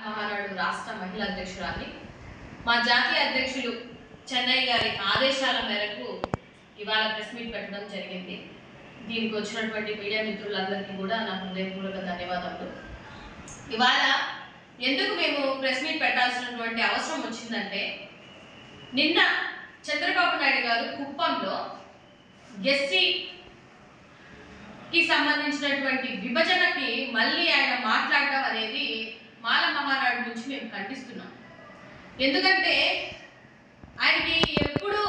రాష్ట్ర మహిళా అధ్యక్షురాలి మా జాతీయ అధ్యక్షులు చెన్నై గారి ఆదేశాల మేరకు ఇవాళ ప్రెస్ మీట్ పెట్టడం జరిగింది. దీనికి వచ్చినటువంటి మీడియా మిత్రులందరికీ కూడా నా హృదయపూర్వక ధన్యవాదాలు. ఇవాళ ఎందుకు మేము ప్రెస్ మీట్ పెట్టాల్సినటువంటి అవసరం వచ్చిందంటే నిన్న చంద్రబాబు నాయుడు గారు కుప్పంలో ఎస్సీకి సంబంధించినటువంటి విభజనకి మళ్ళీ ఆయన మాట్లాడటం అనేది మాల నుంచి మేము ఖండిస్తున్నాం. ఎందుకంటే ఆయనకి ఎప్పుడు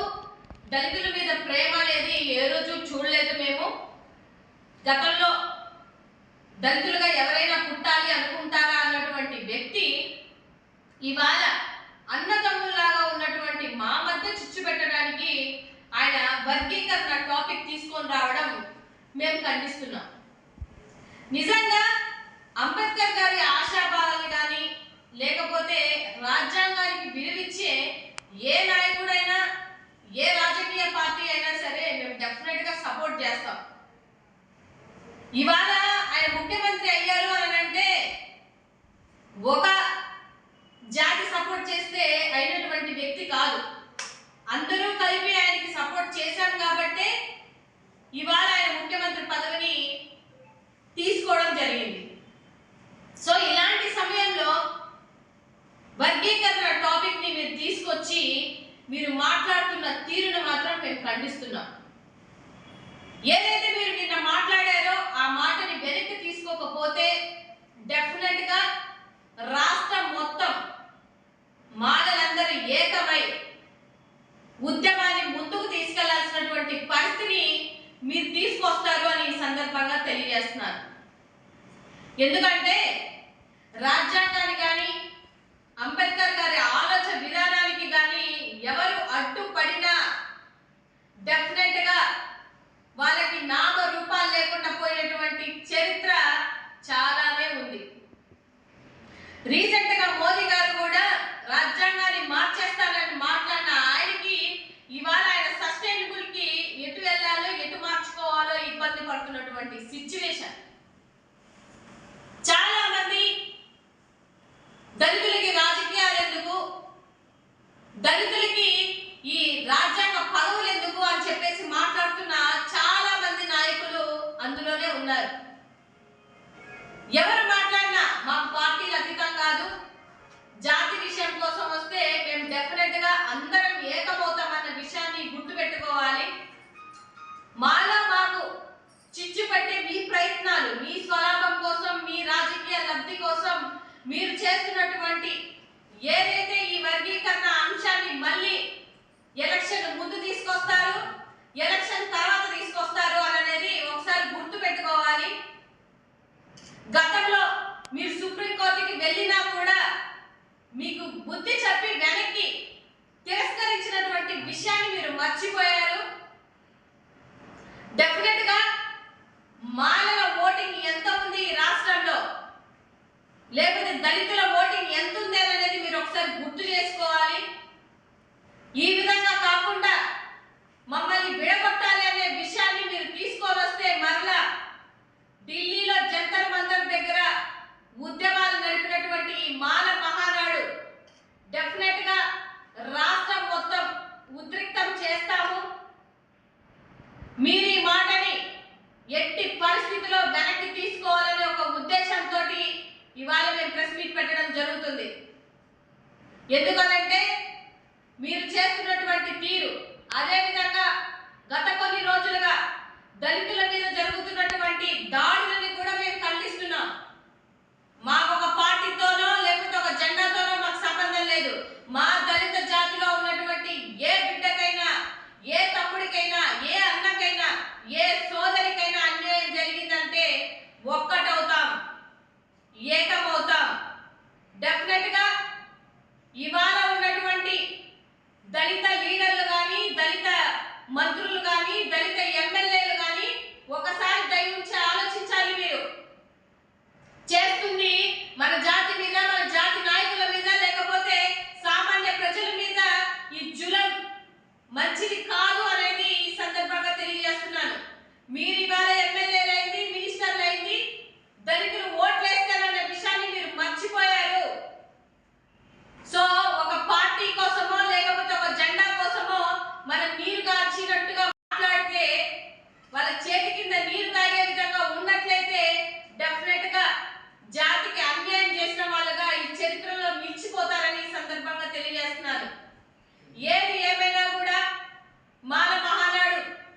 దళితుల మీద ప్రేమ అనేది ఏ రోజు చూడలేదు మేము. గతంలో దళితులుగా ఎవరైనా పుట్టాలి అనుకుంటారా అన్నటువంటి వ్యక్తి ఇవాళ అన్నదమ్ములాగా ఉన్నటువంటి మా మధ్య చిచ్చు పెట్టడానికి ఆయన వర్గీకరణ టాపిక్ తీసుకొని రావడం మేము ఖండిస్తున్నాం. నిజంగా అంబేద్కర్ గారి ఆశాభావాలు కానీ లేకపోతే రాజ్యాంగానికి విలువిచ్చే ఏ నాయకుడైనా ఏ రాజకీయ పార్టీ అయినా సరే మేము డెఫినెట్గా సపోర్ట్ చేస్తాం ఇవాళ ఆయన ముఖ్యమంత్రి అయ్యారు అని అంటే ఒక జాతి సపోర్ట్ చేస్తే అయినటువంటి వ్యక్తి కాదు. అందరూ కలిపి ఆయనకి సపోర్ట్ చేశాం కాబట్టే ఇవాళ ఆయన ముఖ్యమంత్రి పదవిని తీసుకోవడం జరిగింది. సో ఇలాంటి సమయంలో వర్గీకరణ టాపిక్ని మీరు తీసుకొచ్చి మీరు మాట్లాడుతున్న తీరును మాత్రం మేము ఖండిస్తున్నాం. ఏదైతే మీరు నిన్న మాట్లాడారో ఆ మాటని వెనక్కి తీసుకోకపోతే డెఫినెట్గా రాష్ట్రం మొత్తం మాదలందరి ఏకమై ఉద్యమాన్ని ముందుకు తీసుకెళ్ళాల్సినటువంటి పరిస్థితిని మీరు తీసుకొస్తారు అని ఈ సందర్భంగా తెలియజేస్తున్నారు. ఎందుకంటే రాజ్యాంగాన్ని కానీ అంబేద్కర్ ఇబ్బంది పడుతున్నటువంటి సిచ్యువేషన్ మీరు చేస్తున్నటువంటి ఏదైతే ఈ వర్గీకరణ అంశాన్ని మళ్ళీ ఎలక్షన్ ముందు తీసుకొస్తారు ఎలక్షన్ తర్వాత తీసుకొస్తారు అని అనేది ఒకసారి గుర్తు పెట్టుకోవాలి గతంలో మీరు సుప్రీంకోర్టుకి వెళ్ళినా కూడా మీకు బుద్ధి చెప్పి వెనక్కి తిరస్కరించినటువంటి విషయాన్ని మీరు మర్చిపోయారు డెఫినెట్గా మానవ ఓటింగ్ ఎంత ఉంది ఈ రాష్ట్రంలో లేకపోతే దళితుల ఓటింగ్ ఎంత ఉంది అనేది మీరు ఒకసారి గుర్తు చేసుకోవాలి ఈ విధంగా కాకుండా మమ్మల్ని విడగొట్టాలి అనే విషయాన్ని మీరు తీసుకొని వస్తే మరలా ఢిల్లీలో జంతర్ మంతర్ దగ్గర ఉద్యమాలు నడిపినటువంటి ఈ మాల మహానాడు డెఫినెట్గా రాష్ట్రం మొత్తం ఉద్రిక్తం చేస్తాము మీరు ఈ మాటని ఎట్టి పరిస్థితిలో వెనక్కి తీసుకోవాలనే ఒక ఉద్దేశంతో ఇవాళ మేము ప్రెస్ మీట్ పెట్టడం జరుగుతుంది ఎందుకనంటే మీరు చేస్తున్నటువంటి తీరు. అదేవిధంగా గత కొన్ని రోజులుగా దళితుల మీద Мать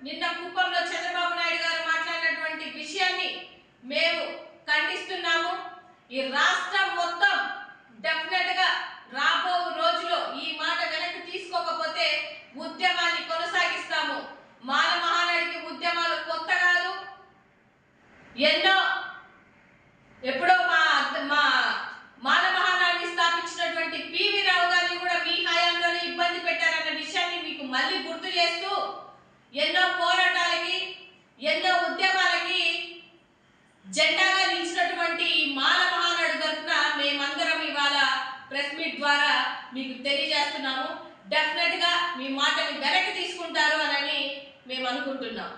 నిన్న కుప్పంలో చంద్రబాబు నాయుడు గారు మాట్లాడినటువంటి విషయాన్ని మేము ఖండిస్తున్నాము. ఈ రాష్ట్రం మొత్తం డెఫినెట్గా రాబో రోజులో ఈ మాట వెనక్కి తీసుకోకపోతే ఉద్యమాన్ని కొనసాగిస్తాము. మాల మహానాడికి ఉద్యమాలు కొత్త కాదు. ఎన్నో ఎప్పుడో మీకు తెలియజేస్తున్నాము. డెఫినెట్గా మీ మాటని వెనక్కి తీసుకుంటారు అని మేము అనుకుంటున్నాం.